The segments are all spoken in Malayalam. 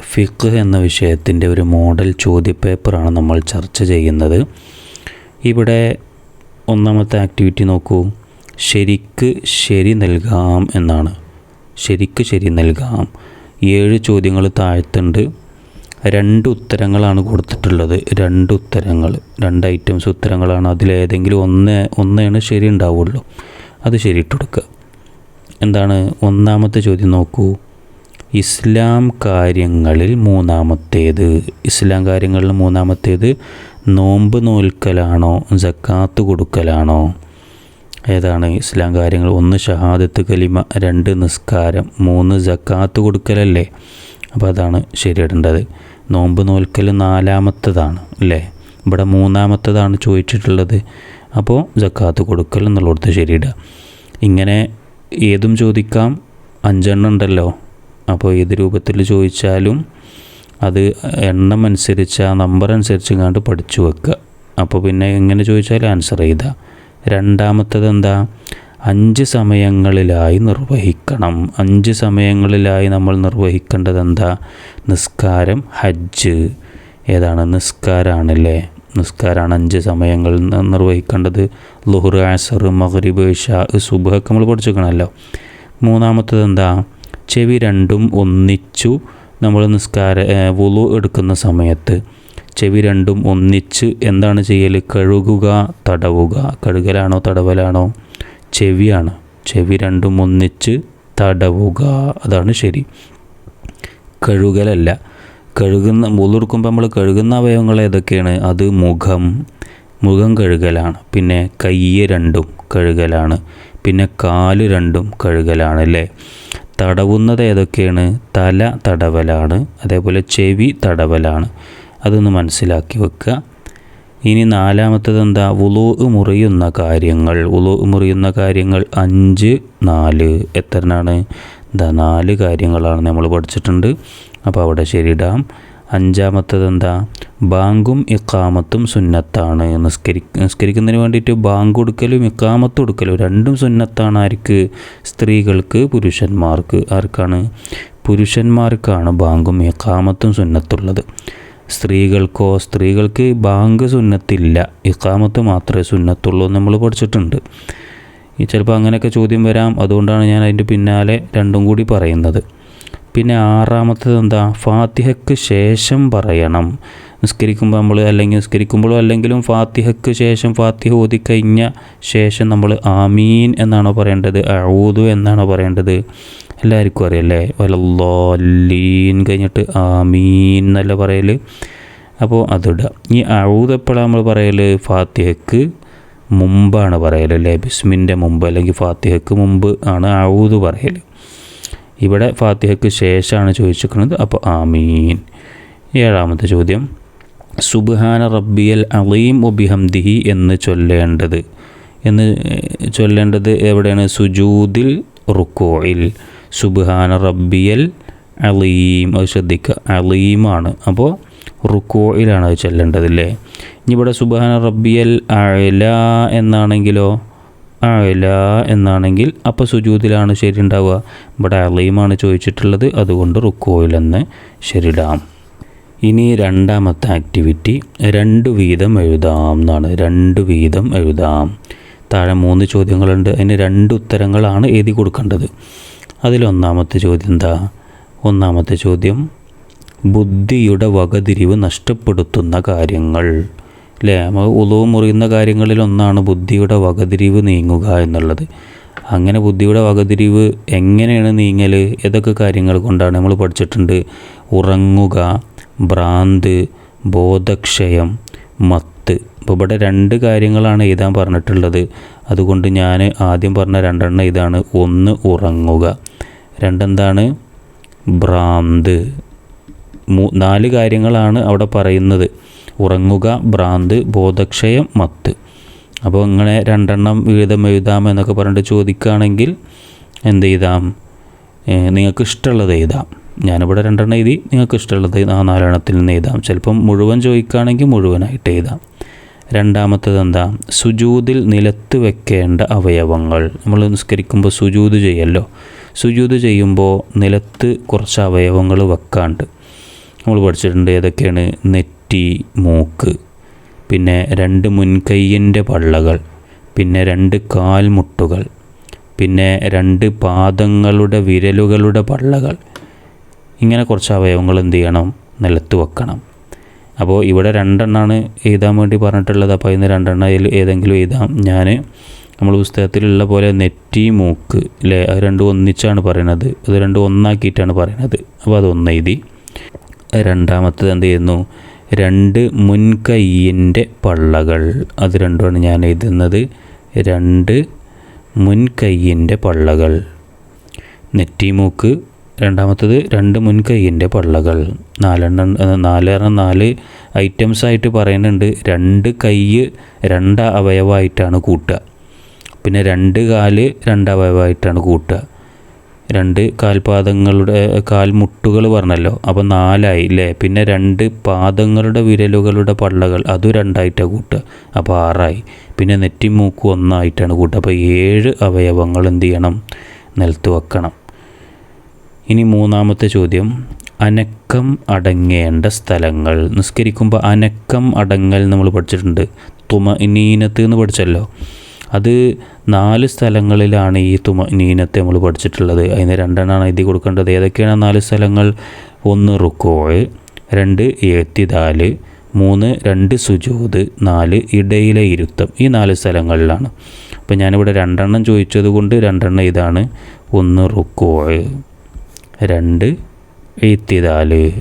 ഫിഖ് എന്ന വിഷയത്തിന്റെ ഒരു മോഡൽ ചോദ്യപേപ്പറാണ് നമ്മൾ ചർച്ച ചെയ്യുന്നത്. ഇവിടെ ഒന്നാമത്തെ ആക്ടിവിറ്റി നോക്കൂ. ശരിക്ക് ശരി നൽകാം എന്നാണ്. ശരിക്ക് ശരി നൽകാം. ഏഴ് ചോദ്യങ്ങൾ താഴ്ത്തുണ്ട്. രണ്ട് ഉത്തരങ്ങളാണ് കൊടുത്തിട്ടുള്ളത്. രണ്ട് ഉത്തരങ്ങൾ. രണ്ട് ഐറ്റംസ് ഉത്തരങ്ങളാണ്. അതിലേതെങ്കിലും ഒന്ന് ഒന്നേണ് ശരി ഉണ്ടാവുള്ളൂ. അത് ശരിയിട്ട് കൊടുക്കുക. എന്താണ്? ഒന്നാമത്തെ ചോദ്യം നോക്കൂ. ഇസ്ലാം കാര്യങ്ങളിൽ മൂന്നാമത്തേത്. ഇസ്ലാം കാര്യങ്ങളിൽ മൂന്നാമത്തേത് നോമ്പ് നോൽക്കലാണോ ജക്കാത്ത് കൊടുക്കലാണോ? ഏതാണ് ഇസ്ലാം കാര്യങ്ങൾ? ഒന്ന് ഷഹാദത്ത് കലിമ രണ്ട് നിസ്കാരം മൂന്ന് ജക്കാത്ത് കൊടുക്കലല്ലേ? അപ്പോൾ അതാണ് ശരിയിടേണ്ടത്. നോമ്പ് നോൽക്കൽ നാലാമത്തതാണ് അല്ലേ? ഇവിടെ മൂന്നാമത്തതാണ് ചോദിച്ചിട്ടുള്ളത്. അപ്പോൾ ജക്കാത്ത് കൊടുക്കൽ എന്നുള്ളടത്ത് ശരിയിടുക. ഇങ്ങനെ ഏതും ചോദിക്കാം അഞ്ചെണ്ണം ഉണ്ടല്ലോ. അപ്പോൾ ഏത് രൂപത്തിൽ ചോദിച്ചാലും അത് എണ്ണം അനുസരിച്ച് ആ നമ്പർ അനുസരിച്ച് കണ്ട് പഠിച്ചു വെക്കുക. അപ്പോൾ പിന്നെ എങ്ങനെ ചോദിച്ചാലും ആൻസർ ചെയ്താൽ രണ്ടാമത്തത് എന്താ? അഞ്ച് സമയങ്ങളിലായി നിർവഹിക്കണം. അഞ്ച് സമയങ്ങളിലായി നമ്മൾ നിർവഹിക്കേണ്ടത് എന്താ? നിസ്കാരം ഹജ്ജ്. ഏതാണ്? നിസ്കാരാണല്ലേ? നിസ്കാരമാണ് അഞ്ച് സമയങ്ങൾ നിർവഹിക്കേണ്ടത്. ലുഹർ ആസർ മഗ്രിബ് ഷാ സുബഹൊക്കെ നമ്മൾ പഠിച്ചു വെക്കണമല്ലോ. മൂന്നാമത്തത് എന്താ? ചെവി രണ്ടും ഒന്നിച്ചു നമ്മൾ നിസ്കാര വുളു എടുക്കുന്ന സമയത്ത്. ചെവി രണ്ടും ഒന്നിച്ച് എന്താണ് ചെയ്യൽ കഴുകുക തടവുക. കഴുകലാണോ തടവലാണോ? ചെവിയാണ്. ചെവി രണ്ടും ഒന്നിച്ച് തടവുക. അതാണ് ശരി. കഴുകലല്ല. കഴുകുന്ന മുളുടുക്കുമ്പോൾ നമ്മൾ കഴുകുന്ന അവയവങ്ങൾ ഏതൊക്കെയാണ്? അത് മുഖം. മുഖം കഴുകലാണ്. പിന്നെ കയ്യ് രണ്ടും കഴുകലാണ്. പിന്നെ കാൽ രണ്ടും കഴുകലാണ് അല്ലേ? തടവുന്നത് ഏതൊക്കെയാണ്? തല തടവലാണ് അതേപോലെ ചെവി തടവലാണ്. അതൊന്ന് മനസ്സിലാക്കി വെക്കുക. ഇനി നാലാമത്തത് എന്താ? ഉലു മുറിയുന്ന കാര്യങ്ങൾ. ഉലു മുറിയുന്ന കാര്യങ്ങൾ അഞ്ച് നാല്. എത്രനാണ്? എന്താ നാല് കാര്യങ്ങളാണ് നമ്മൾ പഠിച്ചിട്ടുണ്ട്. അപ്പോൾ അവിടെ ശരിയിടാം. അഞ്ചാമത്തത് എന്താ ബാങ്കും ഇക്കാമത്തും സുന്നത്താണ്. നിസ്കരി നിസ്കരിക്കുന്നതിന് വേണ്ടിയിട്ട് ബാങ്ക് കൊടുക്കലും ഇക്കാമത്ത് കൊടുക്കലും രണ്ടും സുന്നത്താണ്. ആർക്ക്? സ്ത്രീകൾക്ക് പുരുഷന്മാർക്ക്. ആർക്കാണ്? പുരുഷന്മാർക്കാണ് ബാങ്കും ഇക്കാമത്തും സുന്നത്തുള്ളത്. സ്ത്രീകൾക്കോ സ്ത്രീകൾക്ക് ബാങ്ക് സുന്നത്തില്ല. ഇക്കാമത്ത് മാത്രമേ സുന്നത്തുള്ളൂ നമ്മൾ പഠിച്ചിട്ടുണ്ട്. ഈ ചിലപ്പോൾ അങ്ങനെയൊക്കെ ചോദ്യം വരാം. അതുകൊണ്ടാണ് ഞാൻ അതിന്റെ പിന്നാലെ രണ്ടും കൂടി പറയുന്നത്. പിന്നെ ആറാമത്തത് എന്താ? ഫാത്തിഹയ്ക്ക് ശേഷം പറയണം. നിസ്കരിക്കുമ്പോൾ നമ്മൾ അല്ലെങ്കിൽ നിസ്കരിക്കുമ്പോഴോ അല്ലെങ്കിലും ഫാത്തിഹയ്ക്ക് ശേഷം ഫാത്തിഹ ഓതിക്കഴിഞ്ഞ ശേഷം നമ്മൾ ആമീൻ എന്നാണോ പറയേണ്ടത്? അഴൂതു എന്നാണോ പറയേണ്ടത്? എല്ലാവർക്കും അറിയല്ലേ വലല്ലോല്ലീൻ കഴിഞ്ഞിട്ട് ആമീൻ എന്നല്ല പറയൽ അപ്പോൾ അതിടുക. ഈ അഴൂത് എപ്പോഴാണ് നമ്മൾ പറയൽ ഫാത്തിഹയ്ക്ക് മുമ്പാണ് പറയൽ അല്ലേ? ബിസ്മിന്റെ മുമ്പ് അല്ലെങ്കിൽ ഫാത്തിഹയ്ക്ക് മുമ്പ് ആണ് അഴൂത് പറയൽ ഇവിടെ ഫാത്തിഹയ്ക്ക് ശേഷമാണ് ചോദിച്ചിരിക്കുന്നത്. അപ്പോൾ ആമീൻ. ഏഴാമത്തെ ചോദ്യം. സുബ്ഹാന റബ്ബിയൽ അലീം ഒബിഹംദിഹി എന്ന് ചൊല്ലേണ്ടത്. എന്ന് ചൊല്ലേണ്ടത് എവിടെയാണ്? സുജൂദിൽ റുക്കോയിൽ സുബ്ഹാന റബ്ബിയൽ അലീം. അത് ശ്രദ്ധിക്കുക. അലീമാണ്. അപ്പോൾ റുക്കോയിലാണ് അത് ചൊല്ലേണ്ടത് അല്ലേ? ഇനി ഇവിടെ സുബ്ഹാന റബ്ബിയൽ അല എന്നാണെങ്കിലോ? അല എന്നാണെങ്കിൽ അപ്പോൾ സുജൂതിലാണ് ശരി ഉണ്ടാവുക ഇവിടെ അലീമാണ് ചോദിച്ചിട്ടുള്ളത് അതുകൊണ്ട് റുക്കോയിലെന്ന് ശരിടാം ഇനി രണ്ടാമത്തെ ആക്ടിവിറ്റി രണ്ട് വീതം എഴുതാം എന്നാണ്. രണ്ട് വീതം എഴുതാം. താഴെ മൂന്ന് ചോദ്യങ്ങളുണ്ട്. അതിന് രണ്ട് ഉത്തരങ്ങളാണ് എഴുതി കൊടുക്കേണ്ടത്. അതിലൊന്നാമത്തെ ചോദ്യം എന്താ? ഒന്നാമത്തെ ചോദ്യം ബുദ്ധിയുടെ വകതിരിവ് നഷ്ടപ്പെടുത്തുന്ന കാര്യങ്ങൾ. അല്ലേ നമ്മൾ ഉളവ് മുറിയുന്ന കാര്യങ്ങളിലൊന്നാണ് ബുദ്ധിയുടെ വകതിരിവ് നീങ്ങുക എന്നുള്ളത്. അങ്ങനെ ബുദ്ധിയുടെ വകതിരിവ് എങ്ങനെയാണ് നീങ്ങൽ ഏതൊക്കെ കാര്യങ്ങൾ കൊണ്ടാണ് നമ്മൾ പഠിച്ചിട്ടുണ്ട്? ഉറങ്ങുക ഭ്രാന്ത് ബോധക്ഷയം മത്ത്. അപ്പോൾ ഇവിടെ രണ്ട് കാര്യങ്ങളാണ് എഴുതാൻ പറഞ്ഞിട്ടുള്ളത്. അതുകൊണ്ട് ഞാൻ ആദ്യം പറഞ്ഞ രണ്ടെണ്ണം ഇതാണ്. ഒന്ന് ഉറങ്ങുക. രണ്ടെന്താണ്? ഭ്രാന്ത്. നാല് കാര്യങ്ങളാണ് അവിടെ പറയുന്നത്. ഉറങ്ങുക ഭ്രാന്ത് ബോധക്ഷയം മത്ത്. അപ്പോൾ ഇങ്ങനെ രണ്ടെണ്ണം വീതം എഴുതാം എന്നൊക്കെ പറഞ്ഞിട്ട് ചോദിക്കുകയാണെങ്കിൽ എന്ത് ചെയ്താം നിങ്ങൾക്ക് ഇഷ്ടമുള്ളത് എഴുതാം. ഞാനിവിടെ രണ്ടെണ്ണം എഴുതി നിങ്ങൾക്ക് ഇഷ്ടമുള്ളത് ആ നാലെണ്ണത്തിൽ നിന്ന് എഴുതാം. ചിലപ്പം മുഴുവൻ ചോദിക്കുകയാണെങ്കിൽ മുഴുവനായിട്ട് എഴുതാം. രണ്ടാമത്തത് എന്താ? സുജൂതിൽ നിലത്ത് വെക്കേണ്ട അവയവങ്ങൾ. നമ്മൾ നിസ്കരിക്കുമ്പോൾ സുജൂത് ചെയ്യല്ലോ. സുജൂത് ചെയ്യുമ്പോൾ നിലത്ത് കുറച്ച് അവയവങ്ങൾ വെക്കാണ്ട്. നമ്മൾ പഠിച്ചിട്ടുണ്ട് ഏതൊക്കെയാണ്? നെറ്റി മൂക്ക് പിന്നെ രണ്ട് മുൻകൈയിന്റെ പള്ളകൾ പിന്നെ രണ്ട് കാൽമുട്ടുകൾ പിന്നെ രണ്ട് പാദങ്ങളുടെ വിരലുകളുടെ പള്ളകൾ. ഇങ്ങനെ കുറച്ച് അവയവങ്ങൾ എന്ത് ചെയ്യണം? നിലത്ത് വെക്കണം. അപ്പോൾ ഇവിടെ രണ്ടെണ്ണമാണ് എഴുതാൻ വേണ്ടി പറഞ്ഞിട്ടുള്ളത്. അപ്പോൾ ഇന്ന് രണ്ടെണ്ണം ഏതെങ്കിലും എഴുതാം. ഞാൻ നമ്മൾ പുസ്തകത്തിലുള്ള പോലെ നെറ്റി മൂക്ക് അല്ലേ അത് രണ്ടും ഒന്നിച്ചാണ് പറയുന്നത് അത് രണ്ടും ഒന്നാക്കിയിട്ടാണ് പറയുന്നത് അപ്പോൾ അത് ഒന്ന് എഴുതി. രണ്ടാമത്തത് എന്ത് ചെയ്യുന്നു? രണ്ട് മുൻകൈയിന്റെ പള്ളകൾ. അത് രണ്ടുമാണ് ഞാൻ എഴുതുന്നത്. രണ്ട് മുൻകൈയിന്റെ പള്ളകൾ. നെറ്റിമൂക്ക്. രണ്ടാമത്തത് രണ്ട് മുൻകൈയിന്റെ പള്ളകൾ. നാലെണ്ണം നാല് നാല് ഐറ്റംസ് ആയിട്ട് പറയുന്നുണ്ട്. രണ്ട് കൈ രണ്ട് അവയവമായിട്ടാണ് കൂട്ടുക. പിന്നെ രണ്ട് കാൽ രണ്ട് അവയവമായിട്ടാണ് കൂട്ടുക. രണ്ട് കാൽപാദങ്ങളുടെ കാൽമുട്ടുകൾ പറഞ്ഞല്ലോ. അപ്പോൾ നാലായി അല്ലേ പിന്നെ രണ്ട് പാദങ്ങളുടെ വിരലുകളുടെ പള്ളകൾ അതും രണ്ടായിട്ടാണ് കൂട്ടുക. അപ്പോൾ ആറായി. പിന്നെ നെറ്റിമൂക്കും ഒന്നായിട്ടാണ് കൂട്ടുക. അപ്പോൾ ഏഴ് അവയവങ്ങൾ എന്ത് ചെയ്യണം? നിലത്ത് വെക്കണം. ഇനി മൂന്നാമത്തെ ചോദ്യം. അനക്കം അടങ്ങേണ്ട സ്ഥലങ്ങൾ. നിസ്കരിക്കുമ്പോൾ അനക്കം അടങ്ങൽ നമ്മൾ പഠിച്ചിട്ടുണ്ട്. തുമ ഇനീനത്ത് എന്ന് പഠിച്ചല്ലോ. അത് നാല് സ്ഥലങ്ങളിലാണ് ഈ തുമ നീനത്തെ നമ്മൾ പഠിച്ചിട്ടുള്ളത്. അതിന് രണ്ടെണ്ണമാണ് എഴുതി കൊടുക്കേണ്ടത്. ഏതൊക്കെയാണ് നാല് സ്ഥലങ്ങൾ? ഒന്ന് റുക്കോഴ് രണ്ട് ഏത്തിദാൽ മൂന്ന് രണ്ട് സുജൂത് നാല് ഇടയിലെ ഇരുത്തം. ഈ നാല് സ്ഥലങ്ങളിലാണ്. അപ്പോൾ ഞാനിവിടെ രണ്ടെണ്ണം ചോദിച്ചത് കൊണ്ട് രണ്ടെണ്ണം ഇതാണ്. ഒന്ന് റുക്കോഴ് രണ്ട് എഴുത്തിതാൽ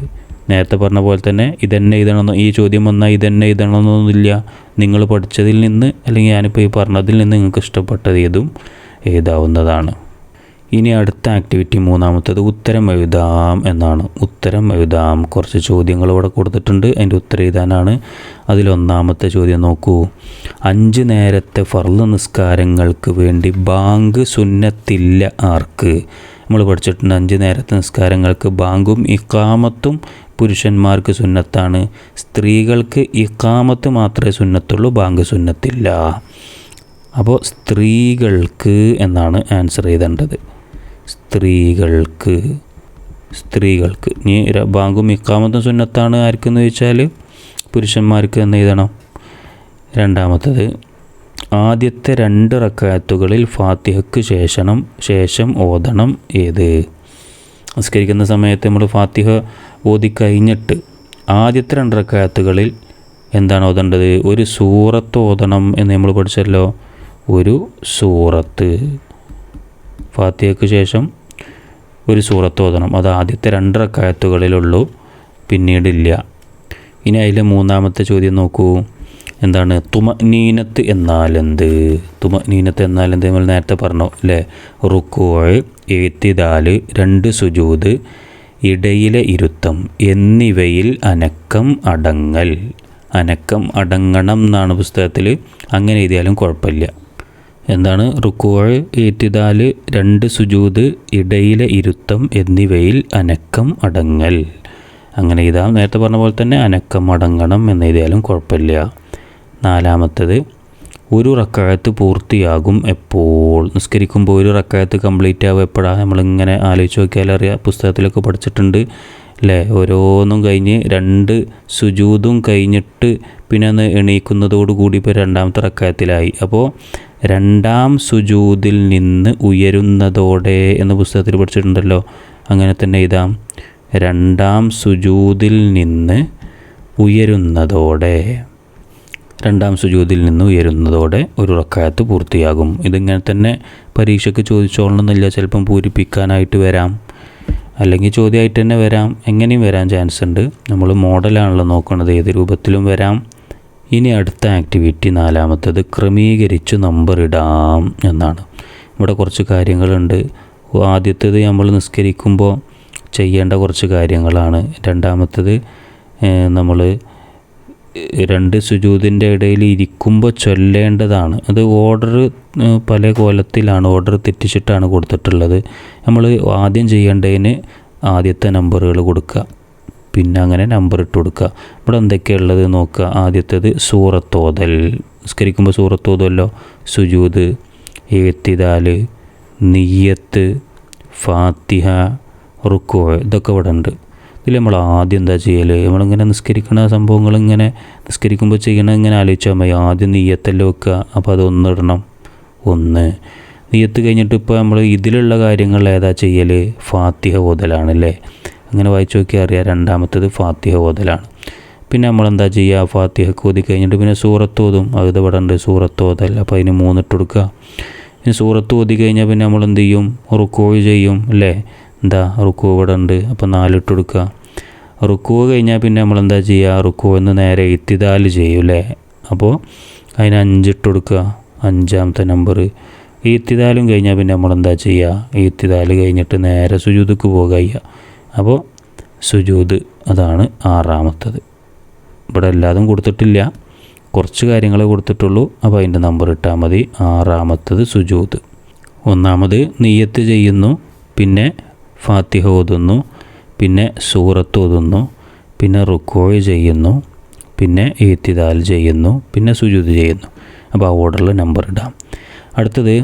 നേരത്തെ പറഞ്ഞ പോലെ തന്നെ ഇതന്നെ എഴുതണമെന്നോ ഈ ചോദ്യം വന്നാൽ ഇതന്നെ എഴുതണമെന്നൊന്നുമില്ല. നിങ്ങൾ പഠിച്ചതിൽ നിന്ന് അല്ലെങ്കിൽ ഞാനിപ്പോൾ ഈ പറഞ്ഞതിൽ നിന്ന് നിങ്ങൾക്ക് ഇഷ്ടപ്പെട്ടത് ഏതും എഴുതാവുന്നതാണ്. ഇനി അടുത്ത ആക്ടിവിറ്റി മൂന്നാമത്തത് ഉത്തരം എഴുതാം എന്നാണ്. ഉത്തരം എഴുതാം. കുറച്ച് ചോദ്യങ്ങൾ ഇവിടെ കൊടുത്തിട്ടുണ്ട്. അതിന്റെ ഉത്തരം എഴുതാനാണ്. അതിലൊന്നാമത്തെ ചോദ്യം നോക്കൂ. അഞ്ച് നേരത്തെ ഫർള നിസ്കാരങ്ങൾക്ക് വേണ്ടി ബാങ്ക് സുന്നത്തില്ല ആർക്ക്? നമ്മൾ പഠിച്ചിട്ടുണ്ട് അഞ്ച് നേരത്തെ നിസ്കാരങ്ങൾക്ക് ബാങ്കും ഇക്കാമത്തും പുരുഷന്മാർക്ക് സുന്നത്താണ്. സ്ത്രീകൾക്ക് ഇക്കാമത്ത് മാത്രമേ സുന്നത്തുള്ളൂ ബാങ്ക് സുന്നത്തില്ല. അപ്പോൾ സ്ത്രീകൾക്ക് എന്നാണ് ആൻസർ ചെയ്തേണ്ടത്. സ്ത്രീകൾക്ക് സ്ത്രീകൾക്ക്. ഇനി ബാങ്കും ഇക്കാമത്തും സുന്നത്താണ് ആർക്കെന്ന് ചോദിച്ചാൽ പുരുഷന്മാർക്ക് എന്ന് എഴുതണം. രണ്ടാമത്തത് ആദ്യത്തെ രണ്ട് റക്കാത്തുകളിൽ ഫാത്തിഹയ്ക്ക് ശേഷം ശേഷം ഓതണം ഏത്? നിസ്കരിക്കുന്ന സമയത്ത് നമ്മൾ ഫാത്തിഹ ഓതി കഴിഞ്ഞിട്ട് ആദ്യത്തെ രണ്ട് റക്കാത്തുകളിൽ എന്താണ് ഓതേണ്ടത്? ഒരു സൂറത്ത് ഓതണം എന്ന് നമ്മൾ പഠിച്ചല്ലോ. ഒരു സൂറത്ത്. ഫാത്തിഹയ്ക്ക് ശേഷം ഒരു സൂറത്ത് ഓതണം. അത് ആദ്യത്തെ രണ്ട് റക്കായത്തുകളിലുള്ളൂ പിന്നീടില്ല. ഇനി അതിലെ മൂന്നാമത്തെ ചോദ്യം നോക്കൂ. എന്താണ്? തുമനീനത്ത് എന്നാലെന്ത്? തുമനീനത്ത് എന്നാലെന്ത്? നമ്മൾ നേരത്തെ പറഞ്ഞു അല്ലേ റുക്കോഴ് എഴുത്തിദാൽ രണ്ട് സുജൂത് ഇടയിലെ ഇരുത്തം എന്നിവയിൽ അനക്കം അടങ്ങൽ. അനക്കം അടങ്ങണം എന്നാണ് പുസ്തകത്തിൽ. അങ്ങനെ എഴുതിയാലും കുഴപ്പമില്ല. എന്താണ്? റുക്കോഴ് ഏറ്റിദാൽ രണ്ട് സുജൂത് ഇടയിലെ ഇരുത്തം എന്നിവയിൽ അനക്കം അടങ്ങൽ. അങ്ങനെ ഇതാ നേരത്തെ പറഞ്ഞ പോലെ തന്നെ അനക്കം അടങ്ങണം എന്ന് എഴുതിയാലും കുഴപ്പമില്ല. നാലാമത്തത് ഒരു റക്കായത്ത് പൂർത്തിയാകും എപ്പോൾ? നിസ്കരിക്കുമ്പോൾ ഒരു റക്കായത്ത് കംപ്ലീറ്റ് ആകും എപ്പോഴാണ് നമ്മളിങ്ങനെ ആലോചിച്ച് നോക്കിയാൽ അറിയാം പുസ്തകത്തിലൊക്കെ പഠിച്ചിട്ടുണ്ട് അല്ലേ ഓരോന്നും കഴിഞ്ഞ് രണ്ട് സുജൂതും കഴിഞ്ഞിട്ട് പിന്നെ അന്ന് എണീക്കുന്നതോടുകൂടി ഇപ്പോൾ രണ്ടാമത്തെ റക്കായത്തിലായി. അപ്പോൾ രണ്ടാം സുജൂതിൽ നിന്ന് ഉയരുന്നതോടെ എന്ന് പുസ്തകത്തിൽ പഠിച്ചിട്ടുണ്ടല്ലോ അങ്ങനെ തന്നെ എഴുതാം. രണ്ടാം സുജൂതിൽ നിന്ന് ഉയരുന്നതോടെ. രണ്ടാം സുജൂതിൽ നിന്ന് ഉയരുന്നതോടെ ഒരു റക്കായത്ത് പൂർത്തിയാകും. ഇതിങ്ങനെ തന്നെ പരീക്ഷയ്ക്ക് ചോദിച്ചോളണമെന്നില്ല ചിലപ്പം പൂരിപ്പിക്കാനായിട്ട് വരാം. അല്ലെങ്കിൽ ചോദ്യമായിട്ട് തന്നെ വരാം. എങ്ങനെയും വരാൻ ചാൻസ് ഉണ്ട്. നമ്മൾ മോഡലാണല്ലോ നോക്കുന്നത് ഏത് രൂപത്തിലും വരാം. ഇനി അടുത്ത ആക്ടിവിറ്റി നാലാമത്തത് ക്രമീകരിച്ച് നമ്പർ ഇടാം എന്നാണ്. ഇവിടെ കുറച്ച് കാര്യങ്ങളുണ്ട്. ആദ്യത്തേത് നമ്മൾ നിസ്കരിക്കുമ്പോൾ ചെയ്യേണ്ട കുറച്ച് കാര്യങ്ങളാണ്. രണ്ടാമത്തത് നമ്മൾ രണ്ട് സുജൂതിന്റെ ഇടയിൽ ഇരിക്കുമ്പോൾ ചൊല്ലേണ്ടതാണ്. അത് ഓർഡർ പല കോലത്തിലാണ് ഓർഡർ തെറ്റിച്ചിട്ടാണ് കൊടുത്തിട്ടുള്ളത്. നമ്മൾ ആദ്യം ചെയ്യേണ്ടതിന് ആദ്യത്തെ നമ്പറുകൾ കൊടുക്കുക. പിന്നെ അങ്ങനെ നമ്പർ ഇട്ട് കൊടുക്കുക. ഇവിടെ എന്തൊക്കെയുള്ളത് നോക്കുക. ആദ്യത്തേത് സൂറത്തോതൽ. നിസ്കരിക്കുമ്പോൾ സൂറത്തോതല്ലോ. സുജൂത് ഏത്തിദാൽ നിയ്യത്ത് ഫാത്തിഹ റുക്കോ. ഇതൊക്കെ ഇവിടെ ഉണ്ട്. ഇതിൽ നമ്മൾ ആദ്യം എന്താ ചെയ്യൽ നമ്മളിങ്ങനെ നിസ്കരിക്കുന്ന സംഭവങ്ങൾ ഇങ്ങനെ നിസ്കരിക്കുമ്പോൾ ചെയ്യണം ഇങ്ങനെ ആലോചിച്ചാൽ മതി. ആദ്യം നെയ്യത്തെല്ലാം വെക്കുക അപ്പോൾ അത് ഒന്നിടണം ഒന്ന്. നെയ്യത്ത് കഴിഞ്ഞിട്ട് ഇപ്പോൾ നമ്മൾ ഇതിലുള്ള കാര്യങ്ങൾ ഏതാ ചെയ്യൽ ഫാത്തിഹ ഓതലാണല്ലേ? അങ്ങനെ വായിച്ചു നോക്കിയാൽ അറിയാം. രണ്ടാമത്തത് ഫാത്തിഹ ഓതലാണ്. പിന്നെ നമ്മൾ നമ്മളെന്താ ചെയ്യുക ഫാത്തിഹക്ക് ഓതി കഴിഞ്ഞിട്ട് പിന്നെ സൂറത്ത് ഓതും. അത് ഇവിടെ ഉണ്ട്. സൂറത്ത് ഓതൽ. അപ്പോൾ അതിന് മൂന്നിട്ട് കൊടുക്കുക പിന്നെ സൂറത്ത് ഓതി കഴിഞ്ഞാൽ പിന്നെ നമ്മൾ എന്ത് ചെയ്യും? റുക്കോ ചെയ്യും. അല്ലേ? എന്താ? റുക്കോ ഇവിടെ ഉണ്ട്. അപ്പോൾ നാലിട്ട് കൊടുക്കുക റുക്കോ കഴിഞ്ഞാൽ പിന്നെ നമ്മൾ എന്താ ചെയ്യുക റുക്കോ എന്ന് നേരെ ഇത്തിദാൽ ചെയ്യും അല്ലേ അപ്പോൾ അതിന് അഞ്ചിട്ട് കൊടുക്കുക അഞ്ചാമത്തെ നമ്പർ ഈ ഈത്തിദാലും കഴിഞ്ഞാൽ പിന്നെ നമ്മൾ എന്താ ചെയ്യുക ഈത്തിദാൽ കഴിഞ്ഞിട്ട് നേരെ സുജൂതക്ക് പോകുക ചെയ്യുക അപ്പോൾ സുജൂത് അതാണ് ആറാമത്തത്. ഇവിടെ എല്ലാതും കൊടുത്തിട്ടില്ല. കുറച്ച് കാര്യങ്ങളെ കൊടുത്തിട്ടുള്ളൂ. അപ്പോൾ അതിന്റെ നമ്പർ ഇട്ടാൽ മതി. ആറാമത്തത് സുജൂത്. ഒന്നാമത് നെയ്യത്ത് ചെയ്യുന്നു. പിന്നെ ഫാത്തിഹ ഓതുന്നു. പിന്നെ സൂറത്ത് ഓതുന്നു പിന്നെ റുക്കോയ് ചെയ്യുന്നു പിന്നെ ഈത്തിദാൽ ചെയ്യുന്നു പിന്നെ സുജൂദ് ചെയ്യുന്നു. അപ്പോൾ ആ ഓർഡറിൽ നമ്പർ ഇടാം. അടുത്തത്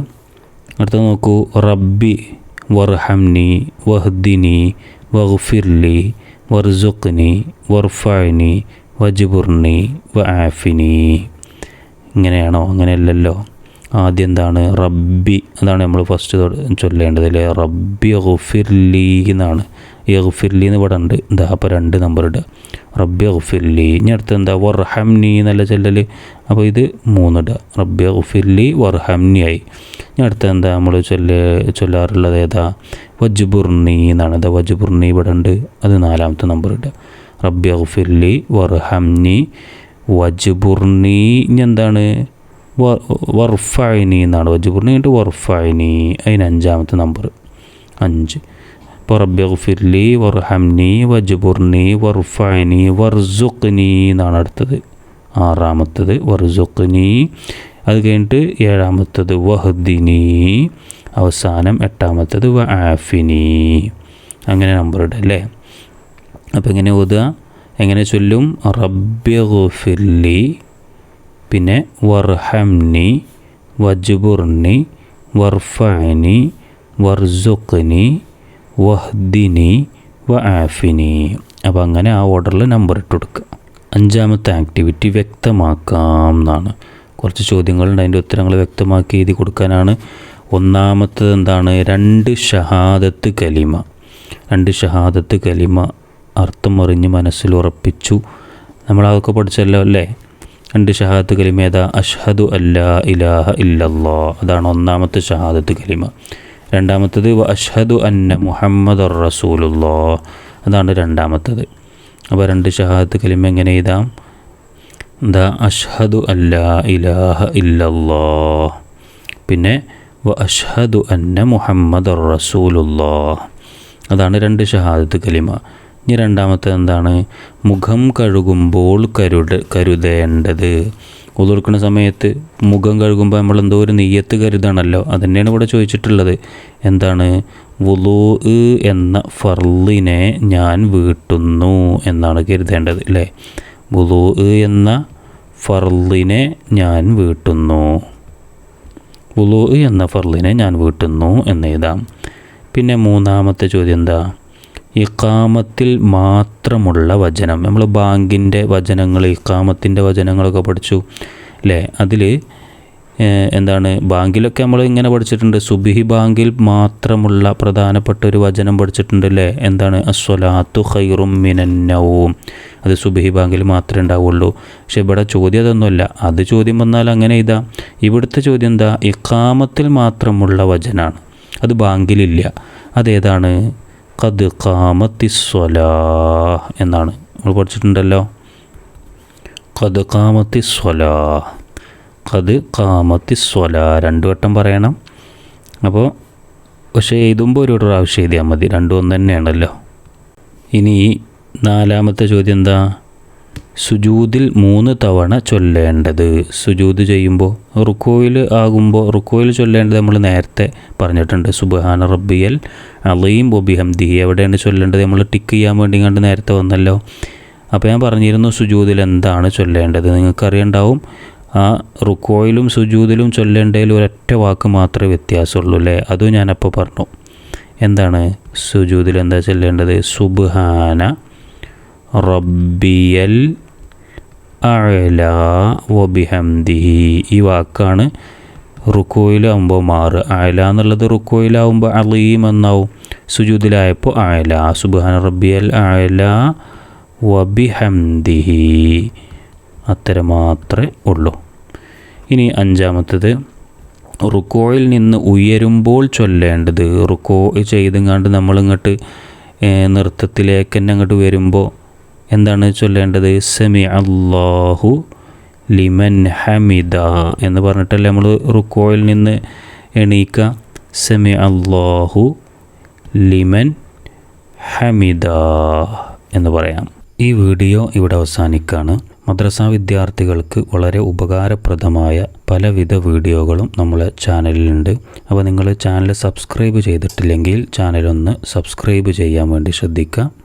അടുത്തത് നോക്കൂ. റബ്ബി വർഹംനി വഹ്ദിനി വഹ്ഫിർലി വർസുഖ്നി വർഫാനി വജ്ബുർണി വ ആഫിനി. ഇങ്ങനെയാണോ? അങ്ങനെയല്ലല്ലോ. ആദ്യം എന്താണ്? റബ്ബി അതാണ് നമ്മൾ ഫസ്റ്റ് ചൊല്ലേണ്ടത് അല്ലേ? റബ്ബി ഗുഫിർലി എന്നാണ്. യഗ്ഫിർലി എന്ന് ഇവിടെ ഉണ്ട്. എന്താ അപ്പോൾ രണ്ട് നമ്പർ ഇടുക. റബ്ബി ഗുഫിർലി. ഇനി അടുത്ത് എന്താ? വർഹംനി എന്നല്ല ചൊല്ലൽ അപ്പോൾ ഇത് മൂന്നിടുക റബ്ബി ഗുഫിർലി വർഹംനി ആയി. ഇനി അടുത്ത എന്താ? നമ്മൾ ചൊല്ല ചൊല്ലാറുള്ളത് ഏതാ? വജ്ബുർണി എന്നാണ്. എന്താ വജ്ബുർണി ഇവിടെ ഉണ്ട്. അത് നാലാമത്തെ നമ്പർ ഇട റബ്ബി ഗുഫിർലി വർഹംനി വജ്ബുർണി ഇനി എന്താണ്? വർഫൈനി എന്നാണ് വജ്ബുർനി കഴിഞ്ഞിട്ട് വർഫൈനി അതിന് അഞ്ചാമത്തെ നമ്പർ അഞ്ച്. ഇപ്പോൾ റബ്ബിർലി വർഹംനി വജ്ബുർനി വർഫൈനി വർസുഖ്നി എന്നാണ് അടുത്തത്. ആറാമത്തത് വർസുഖ്നി അത് കഴിഞ്ഞിട്ട് ഏഴാമത്തത് വഹദിനി. അവസാനം എട്ടാമത്തത് വ ആഫിനി അങ്ങനെ നമ്പർ അല്ലേ? അപ്പോൾ എങ്ങനെ ഓതുക? എങ്ങനെ ചൊല്ലും? റബ്ബി ഗുഫിർലി പിന്നെ വർഹംനി വജ്ബുർനി വർഫനി വർസുഖ്നി വഹ്ദിനി വ ആഫിനി അപ്പോൾ അങ്ങനെ ആ ഓർഡറിൽ നമ്പർ ഇട്ട് കൊടുക്കുക അഞ്ചാമത്തെ ആക്ടിവിറ്റി വ്യക്തമാക്കാം എന്നാണ്. കുറച്ച് ചോദ്യങ്ങളുണ്ട്. അതിന്റെ ഉത്തരങ്ങൾ വ്യക്തമാക്കി എഴുതി കൊടുക്കാനാണ്. ഒന്നാമത്തത് എന്താണ്? രണ്ട് ഷഹാദത്ത് കലിമ. രണ്ട് ഷഹാദത്ത് കലിമ അർത്ഥം അറിഞ്ഞ് മനസ്സിൽ ഉറപ്പിച്ചു. നമ്മൾ അതൊക്കെ പഠിച്ചല്ലോ അല്ലേ? രണ്ട് ഷഹാദത്ത് കലിമ ഏതാ അഷ്ഹദു അല്ലാ ഇലാഹ ഇല്ലല്ലാ. അതാണ് ഒന്നാമത്തെ ഷഹാദത്ത് കലിമ. രണ്ടാമത്തത് വ അഷ്ഹദു അന്ന മുഹമ്മദ് റസൂലുള്ള. അതാണ് രണ്ടാമത്തത്. അപ്പോൾ രണ്ട് ഷഹാദത്ത് കലിമ എങ്ങനെ എഴുതാം? ദ അഷ്ഹദു അല്ലാ ഇലാഹ ഇല്ലല്ലാ. പിന്നെ വ അഷ്ഹദു അന്ന മുഹമ്മദ് റസൂലുള്ള. അതാണ് രണ്ട് ഷഹാദത്ത് കലിമ. ഇനി രണ്ടാമത്തെ എന്താണ്? മുഖം കഴുകുമ്പോൾ കരുട് കരുതേണ്ടത്. ഉതുർക്കുന്ന സമയത്ത് മുഖം കഴുകുമ്പോൾ നമ്മൾ എന്തോ ഒരു നെയ്യത്ത് കരുതാണല്ലോ. അതന്നെയാണ് ഇവിടെ ചോദിച്ചിട്ടുള്ളത്. എന്താണ്? വുളൂ എന്ന ഫർലിനെ ഞാൻ വീട്ടുന്നു എന്നാണ് കരുതേണ്ടത് അല്ലേ? വുളൂ എന്ന ഫർലിനെ ഞാൻ വീട്ടുന്നു വുളൂ എന്ന ഫർലിനെ ഞാൻ വീട്ടുന്നു എന്ന് എഴുതാം. പിന്നെ മൂന്നാമത്തെ ചോദ്യം എന്താ? ഇക്കാമത്തിൽ മാത്രമുള്ള വചനം. നമ്മൾ ബാങ്കിന്റെ വചനങ്ങൾ ഇക്കാമത്തിന്റെ വചനങ്ങളൊക്കെ പഠിച്ചു അല്ലേ അതിൽ എന്താണ് ബാങ്കിലൊക്കെ നമ്മൾ ഇങ്ങനെ പഠിച്ചിട്ടുണ്ട്. സുബിഹി ബാങ്കിൽ മാത്രമുള്ള പ്രധാനപ്പെട്ട ഒരു വചനം പഠിച്ചിട്ടുണ്ട് അല്ലേ എന്താണ്? അസ്വലാത്തു ഖൈറും മിനന്നവും അത് സുബിഹി ബാങ്കിൽ മാത്രമേ ഉണ്ടാവുള്ളൂ. പക്ഷെ ഇവിടെ ചോദ്യം അതൊന്നുമല്ല. അത് ചോദ്യം വന്നാൽ അങ്ങനെ ഇതാ. ഇവിടുത്തെ ചോദ്യം എന്താ? ഇക്കാമത്തിൽ മാത്രമുള്ള വചനമാണ് അത് ബാങ്കിലില്ല. അതേതാണ് ഖദ് ഖാമത്തി സ്വലാ എന്നാണ്. നമ്മൾ പഠിച്ചിട്ടുണ്ടല്ലോ? ഖദ് ഖാമത്തി സ്വലാ ഖദ് ഖാമത്തി സ്വലാ രണ്ടു വട്ടം പറയണം. അപ്പോൾ പക്ഷേ എഴുതുമ്പോൾ ഒരു പ്രാവശ്യം എഴുതിയാൽ മതി. രണ്ടും ഒന്ന് തന്നെയാണല്ലോ ഇനി നാലാമത്തെ ചോദ്യം എന്താ? സുജൂദിൽ മൂന്ന് തവണ ചൊല്ലേണ്ടത്. സുജൂത് ചെയ്യുമ്പോൾ റുക്കോയിൽ ആകുമ്പോൾ റുക്കോയിൽ ചൊല്ലേണ്ടത് നമ്മൾ നേരത്തെ പറഞ്ഞിട്ടുണ്ട്. സുബഹാന റബ്ബിയൽ അലീം ബൊബിഹംദി എവിടെയാണ് ചൊല്ലേണ്ടത്? നമ്മൾ ടിക്ക് ചെയ്യാൻ വേണ്ടി കണ്ട് നേരത്തെ വന്നല്ലോ. അപ്പോൾ ഞാൻ പറഞ്ഞിരുന്നു സുജൂതിൽ എന്താണ് ചൊല്ലേണ്ടത്. നിങ്ങൾക്കറിയണ്ടാവും ആ റുക്കോയിലും സുജൂതിലും ചൊല്ലേണ്ടതിൽ ഒരൊറ്റ വാക്ക് മാത്രമേ വ്യത്യാസമുള്ളൂ അല്ലേ? അതും ഞാനപ്പോൾ പറഞ്ഞു. എന്താണ്? സുജൂതിൽ എന്താ ചൊല്ലേണ്ടത്? സുബ്ഹാന റബ്ബിയൽ അഴല വബിഹംദിഹി ഈ വാക്കാണ് റുക്കോയിലാവുമ്പോൾ മാറ്. അയല എന്നുള്ളത് റുക്കോയിലാവുമ്പോൾ അലീം എന്നാവും. സുജൂദിലായപ്പോൾ അയല സുബ്ഹാന റബ്ബിയൽ അയല വബിഹംദിഹി അത്ര മാത്രമേ ഉള്ളൂ. ഇനി അഞ്ചാമത്തത് റുക്കോയിൽ നിന്ന് ഉയരുമ്പോൾ ചൊല്ലേണ്ടത്. റുക്കോ ചെയ്തും കണ്ട് നമ്മളിങ്ങോട്ട് നൃത്തത്തിലേക്ക് തന്നെ അങ്ങോട്ട് വരുമ്പോൾ എന്താണ് ചൊല്ലേണ്ടത്? സമി അള്ളാഹു ലിമൻ ഹമിദ എന്ന് പറഞ്ഞിട്ടല്ലേ നമ്മൾ റുക്കോയിൽ നിന്ന് എണീക്ക. സമി അള്ളാഹു ലിമൻ ഹമിദ എന്ന് പറയാം. ഈ വീഡിയോ ഇവിടെ അവസാനിക്കുകയാണ് മദ്രസ വിദ്യാർത്ഥികൾക്ക് വളരെ ഉപകാരപ്രദമായ പലവിധ വീഡിയോകളും നമ്മളെ ചാനലിലുണ്ട്. അപ്പോൾ നിങ്ങൾ ചാനൽ സബ്സ്ക്രൈബ് ചെയ്തിട്ടില്ലെങ്കിൽ ചാനലൊന്ന് സബ്സ്ക്രൈബ് ചെയ്യാൻ വേണ്ടി ശ്രദ്ധിക്കുക.